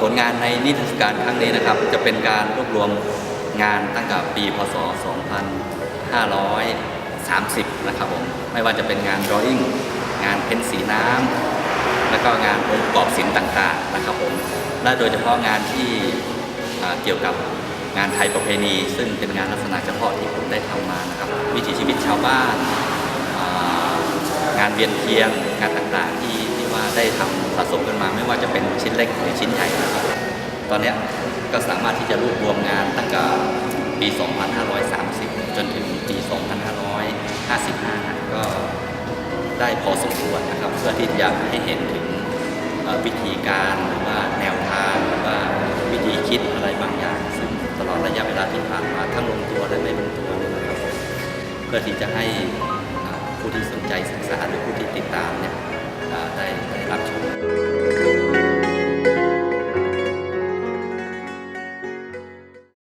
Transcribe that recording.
ผลงานในนิทรรศการครั้งนี้นะครับ จะเป็นการรวบรวมงานตั้งแต่ปี พศ 2530 นะครับผมไม่ว่าจะเป็นงาน drawing งานเพ้นสีน้ำแล้วก็งานองค์ประกอบศิลป์ต่างๆนะครับผมและโดยเฉพาะงานที่เกี่ยวกับงานไทยประเพณี ซึ่งเป็นงานลักษณะเฉพาะที่ผมได้ทำมานะครับวิถีชีวิตชาวบ้าน งานเวียนเทียนงานต่างๆที่ ได้ทำสะสมกันมาไม่ว่าจะเป็นชิ้นเล็กหรือชิ้นใหญ่นะครับตอนนี้ก็สามารถที่จะรวบรวมงานตั้งแต่ปี 2530 จนถึงปี 2555 ก็ได้พอสมควรนะครับ เพื่อที่จะให้เห็นถึงวิธีการหรือว่าแนวทางหรือว่าวิธีคิดอะไรบางอย่าง ซึ่งตลอดระยะเวลาที่ผ่านมาทั้งลงตัวและไม่ลงตัวเนี่ยนะครับเพื่อที่จะให้ผู้ที่สนใจศึกษาหรือผู้ที่ติดตาม